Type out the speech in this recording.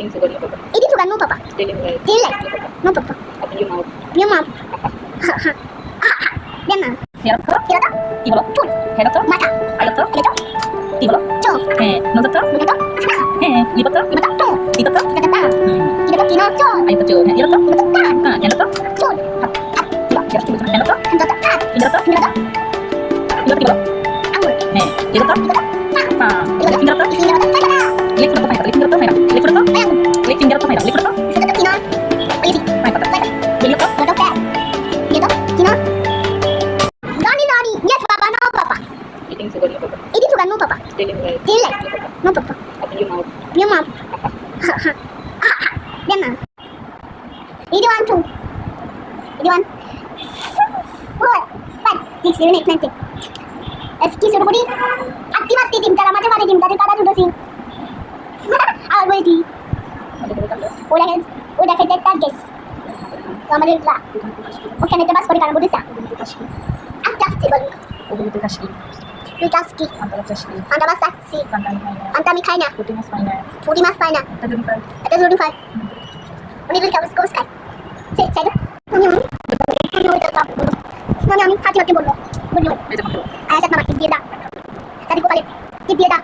ini tuh kan mau papa. Eating sugar, no papa. Daily life. Daily life. No papa. Open your mouth. Your mouth. Ha ha. Ha ha. Then mouth. Hero to. Hero to. Tibolo. Food. Hero to. Mata. Ayo to. Ayo to. Tibolo. Cho. Eh. No to. No to. Eh. Lipo to. Lipo to. Lipo to. Kita kata. Kita kata kino cho. Ayo to cho. Hero to. Lipo to. Ah. Hero to. Cho. Ha. Ha. Tibolo. Hero to. Hero to. Hero to. Ha. Hero to. Hero to. Hero tibolo. Anggur. Eh. Hero to. Hero to. Ha. Ha. Hero to. Hero to. Hero to. Hero to. Eating sugar, no papa. Sugar, no papa. Your mom. Ha ha. Ha ha. Mom. Eighty-one, two. Eighty-one. Four, five, six, seven, eight, nine, ten. এসকি শুরু করি আটটি মাত্রি ডিম তারা মাঝে মাঝে ডিম তাদের দুটো সিম আর বলছি ও দেখে ও দেখে তার গেস আমাদের ওখানে তো বাস করে কারণ বলিস আস্তে আস্তে বলি টাস্কি ফান্টা মাছ টাস্কি ফান্টা আমি খাই না পুঁটি মাছ পাই না পুঁটি মাছ পাই না এটা জুড়ি ফাই উনি যদি কাগজ কাগজ খাই সে চাই না উনি আমি আমি হাতে হাতে বলল বলল আয়াসাত মামাকে দিয়ে দা তাদের কপালে দিয়ে দা